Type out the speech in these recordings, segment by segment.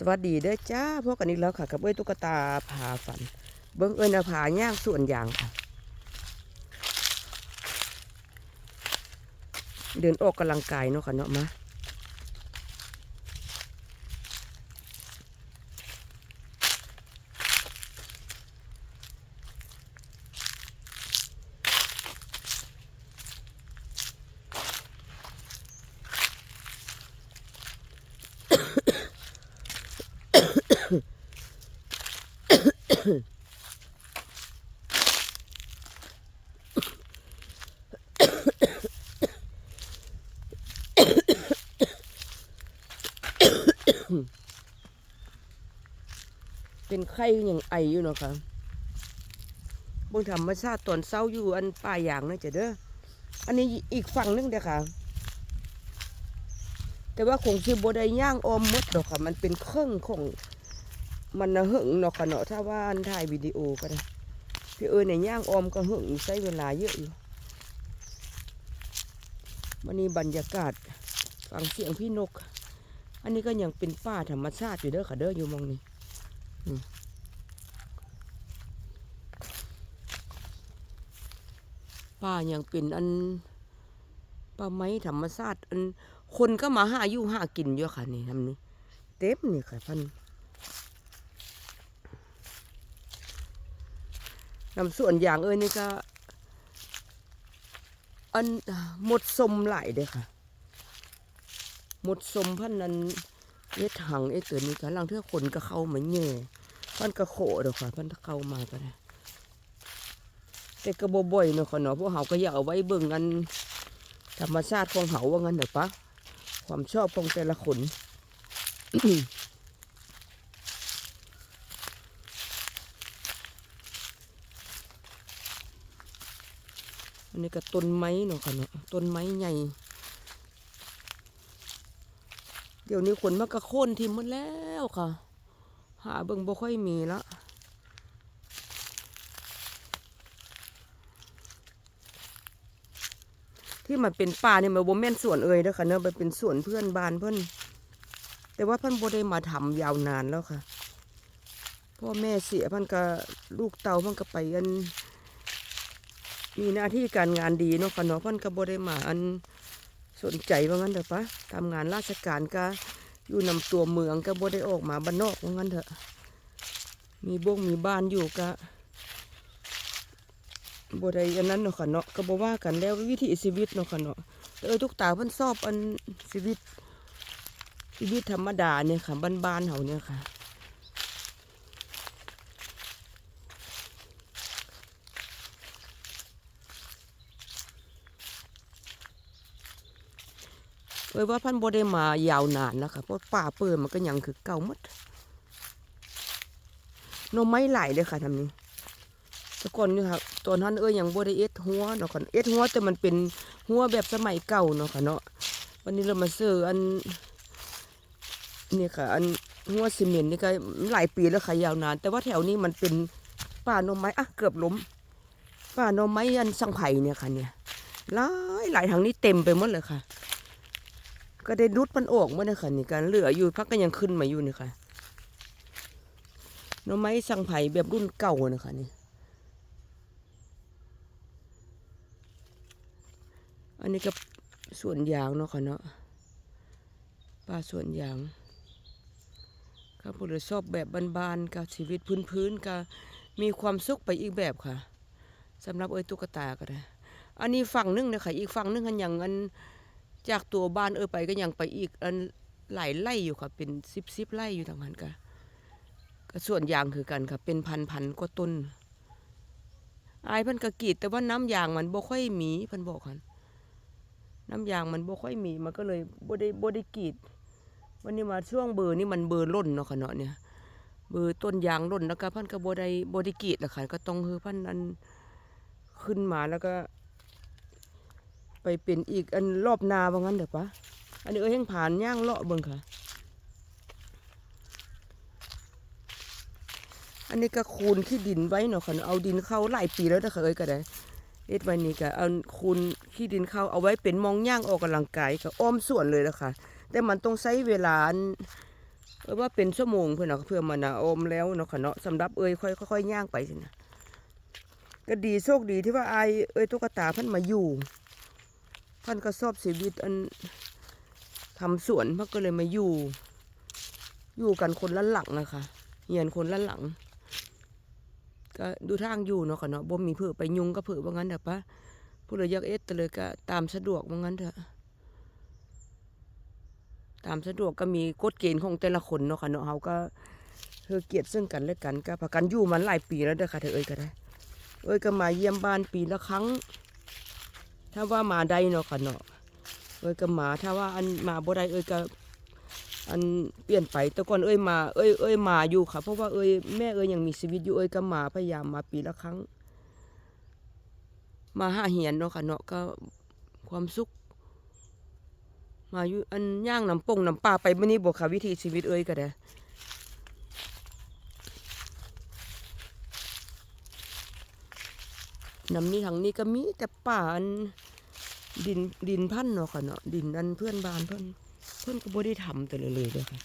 สวัสดีเด้อจ้าพวกกันอีกแล้วค่ะ กับเอ้ยตุ๊กตาผาฝัน เบิ้งเอ้ยนาผาย่างส่วนอย่างค่ะ เดินออกกำลังกายเนาะค่ะเนาะมา เป็นไข้อย่างไออยู่เนาะค่ะบิ่งธรรมชาติตอนเศร้าอยู่อันป่าอย่างนะจ๊ะเด้อ อันนี้อีกฝั่งหนึงเด้อค่ะ แต่ว่าคงสิบ่ได้ย่างออมมดดอกค่ะ มันเป็นเครื่องของ มันนะหึงเนาะค่ะเนาะถ้าว่าอันถ่ายวิดีโอก็ได้พี่เอ้ยเนี่ยย่างออมก็หึงใช้เวลาเยอะอยู่วันนี้บรรยากาศฟังเสียงพี่นก อันนี้ก็ยังเป็นป่าธรรมชาติอยู่เด้อค่ะเด้ออยู่มองนี้ป่ายังเป็นอันป่าไม้ธรรมชาติอันคนก็มาหาอยู่หากินอยู่ค่ะนี่ทำนี้เต็มนี่ค่ะพัน นำส่วนอย่างเอ้ยนี่ก็อันหมดสมหลายเด้อค่ะ หมดสมพันนั้นเอ็ดหังเอ็ดเตือนนี่ก็ลังเทื่อคนก็เข้ามาแย่พันก็โขเด้อค่ะพันเข้ามาก็ได้แต่ก็บ่บ่อยเนาะค่ะเนาะพวกเขาก็อยากเอาไว้เบิ่งกันธรรมชาติของเขาว่างั้นเด้อปะความชอบของแต่ละคน อันนี้ก็ต้นไม้เนาะค่ะเนาะต้นไม้ใหญ่ เดี๋ยวนี้คนมันก็โค่นทิ่มหมดแล้วค่ะ หาเบิ่งบ่ค่อยมีละที่มันเป็นป่าเนี่ยมันบ่แม่นสวนเอ่ยเด้อค่ะเนาะมันเป็นสวนเพื่อนบ้านเพิ่อนแต่ว่าพิ่นบ่ได้มาทำยาวนานแล้วค่ะ พ่อแม่เสียพิ่นก็ลูกเต่าพิ่นก็ไปอัน มีหน้าที่การงานดีเนาะค่ะเนาะเพิ่นก็บ่ได้มาอันสนใจว่างั้นเถอะปะทำงานราชการก็อยู่นำตัวเมืองก็บ่ได้ออกมาบ้านนอกว่างั้นเถอะ มีบ้งมีบ้านอยู่ก็บ่ได้อันนั้นเนาะค่ะเนาะก็บ่ว่ากันแล้ววิถีชีวิตเนาะค่ะเนาะแต่เออทุกตาเพิ่นชอบอันชีวิตชีวิตธรรมดาเนี่ยค่ะบ้านๆเฮาเนี่ยค่ะ เอ้ยว่าพันบ่ได้มายาวนานแล้วค่ะเพราะป่าเปิดมันก็ยังคือเก่าหมดน่อไม้ไหลเลยค่ะทำนี้ต่ก่อนนี่ค่ะตอนนั้นเอ้ยยังบ่ได้เอ็ดหัวเนาะค่ะเอ็ดหัวแต่มันเป็นหัวแบบสมัยเก่าเนาะค่ะเนาะวันนี้เรามาซื้ออันนี่ค่ะ อันหัวซีเมนต์นี่ก็หลายปีแล้วค่ะยาวนาน แต่ว่าแถวนี้มันเป็นป่าน่อไม้อะเกือบล้มป่าน่อไม้อันสังไผ่เนี่ยค่ะเนี่ยหลายหลายทางนี้เต็มไปหมดเลยค่ะ ก็ได้รุดมันออกมาเนี่ยค่ะนี่การเหลืออยู่พักก็ยังขึ้นมาอยู่นี่ค่ะน่อไม้สังไผ่แบบรุ่นเก่านะคะนี่อันนี้ก็สวนยางเนาะค่ะเนาะป่าสวนยางครับผมเลยชอบแบบบานๆกับชีวิตพื้นๆกับมีความสุขไปอีกแบบค่ะสำหรับเอ้ยตุ๊กตาก็ได้อันนี้ฝั่งหนึงนะคะอีกฝั่งหนึงกันอย่างอัน จากตัวบ้านเออไปก็ยังไปอีกอันหลายไร่อยู่ค่ะ เป็นสิบสิบไร่อยู่ทางนั้นก็ก็ส่วนยางคือกันค่ะ เป็นพันพันกว่าต้นอายพิ่นก็กรีดแต่ว่าน้ำยางมันบ่ค่อยมีพิ่นบอกค่ะน้ำยางมันบ่ค่อยมีมันก็เลยบ่ได้บ่ได้กีด วันนี้มาช่วงเบอร์นี่มันเบอร์ล้นเนาะค่ะเนาะเนี่ยเบอร์ต้นยางล้นแล้วก็พันก็บ่ได้บ่ได้กีดละค่ะก็ต้องคือพันอันขึ้นมาแล้วก็ ไปเป็นอีกอันรอบนาว่างั้นเดี๋ยวปะอันนี้เอ้ยยังผ่านย่างเลาะเบิ่งค่ะ อันนี้ก็คูนขี้ดินไว้เนาะค่ะเอาดินเข้าหลายปีแล้วนะคะเอ้ยก็ได้เอ็ดไว้นี่ก็เอาคูนขี้ดินเข้าเอาไว้เป็นมองย่างออกกำลังกายก็อ้อมส่วนเลยละค่ะ แต่มันต้องใช้เวลาเอ้ยว่าเป็นชั่วโมงเพื่อนเนาะเพื่อมานาอมแล้วเนาะค่ะเนาะสำหรับเอ้ยค่อยค่อยย่างไปสินะก็ดีโชคดีที่ว่าไอเอ้ยตุ๊กตาเพิ่นมาอยู่ เพิ่นก็ชอบชีวิตอันทำสวนพิ่นก็เลยมาอยู่ อยู่กันคนละหลังนะคะเหียนคนละหลัง ก็ดูทางอยู่เนาะค่ะเนาะบ่มีเผื่อไปยุงก็เผื่อว่างั้นเถอะปะผู้เลยยากเอ็ดแต่เลยก็ตามสะดวกว่างั้นเถอะตามสะดวกก็มีกฎเกณฑ์ของแต่ละคนเนาะค่ะเนาะเฮาก็เธอเกียรติซึ่งกันและกันก็ประกันอยู่มันหลายปีแล้วเด้อค่ะเธอเอ้ยก็ได้ เอ้ยก็มาเยี่ยมบ้านปีละครั้ง ถ้าว่ามาได้เนาะค่ะเนาะเอ้ยก็มาถ้าว่าอันมาบ่ได้เอ้ยก็อันเปลี่ยนไปแต่ก่อนเอ้ยมาเอ้ยเอ้ยมาอยู่ค่ะ เพราะว่าเอ้ยแม่เอ้ยยังมีชีวิตอยู่เอ้ยก็มาพยายามมาปีละครั้ง มาหาเหียนเนาะค่ะเนาะก็ความสุข มาอยู่อันย่างน้ำปงน้ำปลาไปมื่อนี้บอกค่ะวิธีชีวิตเอ้ยก็ได้น้ำนี้ทางนี้ก็มีแต่ป่าอัน ดินดินพันเนาะค่ะเนาะดินอันเพื่อนบ้านเพื่อนเพื่อนก็บ่ได้ทำแต่เลยเลยเด้อค่ะ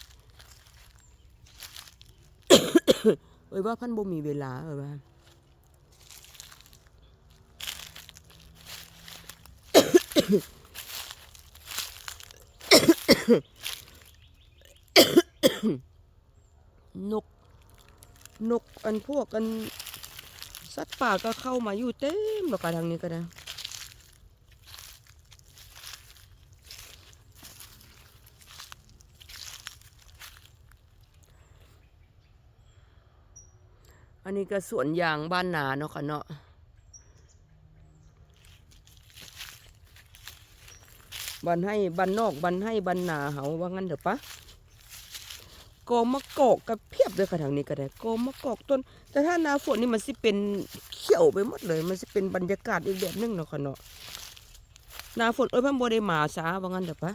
เอ้ยว่าพันบ่มีเวลาเอ้ยว่านก นกอันพวกอัน สัตว์ป่าก็เข้ามาอยู่เต็มแล้วกันทางนี้ก็ได้ อันนี้ก็สวนยางบ้านนาเนาะค่ะเนาะบันให้บันนอกบันให้บันนาเฮาว่างั้นเถอะปะกอมะกอกกับเพียบเลยค่ะทางนี้ก็ได้กอมะกอกต้น แต่ถ้านาฝนนี่มันสิเป็นเขียวไปหมดเลย มันสิเป็นบรรยากาศอีกแบบนึงเนาะค่ะเนาะนาฝนเอ้ยพันบ่ได้มาซาว่างั้นเถอะปะ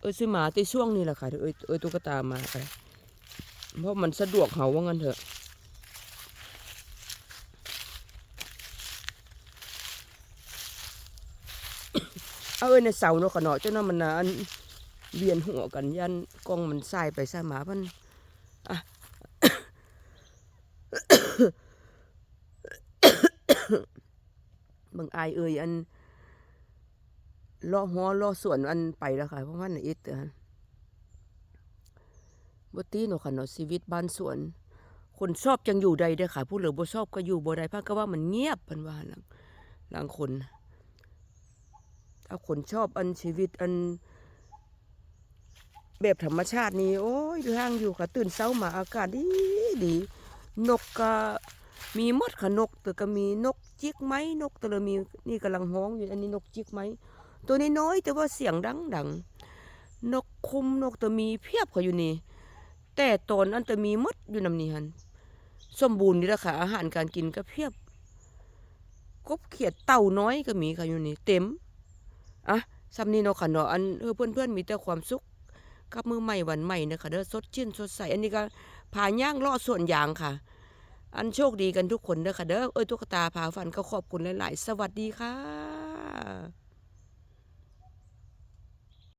เอ้ยสิมาในช่วงนี้แหละค่ะเดี๋ยวเอ้ยเอ้ยตุ๊กตามาไปเพราะมันสะดวกเฮาว่างั้นเถอะ เอาเอ้ยในเสาเนาะค่ะเนาะเจ้านั้นมันนะอันเวียนหัวกันยันกล้องมันสายไปสายมาพันอะบางอายเอ่ยอันล่อหัวล่อส่วนอันไปแล้วค่ะเพราะว่าน่ะอิดเตือนบตีเนาะค่ะเนาะชีวิตบ้านสวน คนชอบจังอยู่ใดเด้อค่ะผู้เหลือบ่ชอบก็อยู่บ่ได้พราก็ว่ามันเงียบเพันว่าหลังหลังคน ถ้าคนชอบอันชีวิตอัน แบบธรรมชาตินี่โอ้ยทางอยู่ค่ะ ตื่นเช้ามาอากาศดีดี นกก็มีมดค่ะนกแต่ก็มีนกจิกไหมนกแต่ลมีนี่กำลังฮ้องอยู่อันนี้นกจิกไหมตัวนี้น้อยแต่ว่าเสียงดังดังนกคุมนกตัวมีเพียบค่ะอยู่นี่ แต่ตอนอันตัวมีมดอยู่นำนี่หันสมบูรณ์นี่แหละค่ะอาหารการกินก็เพียบกบเขียดเต่าน้อยก็มีค่ะอยู่นี่เต็ม อะซ้ำนีเนาะค่ะเนาะอันเออเพื่อนๆมีแต่ความสุขกับมือใหม่วันใหม่นะคะเด้อสดชื่นสดใสอันนี้ก็พาย่างล่อส่วนยางค่ะ อันโชคดีกันทุกคนเด้อค่ะเด้อเอ้ยตุ๊กตาพาฝันก็ขอบคุณหลายๆ สวัสดีค่ะ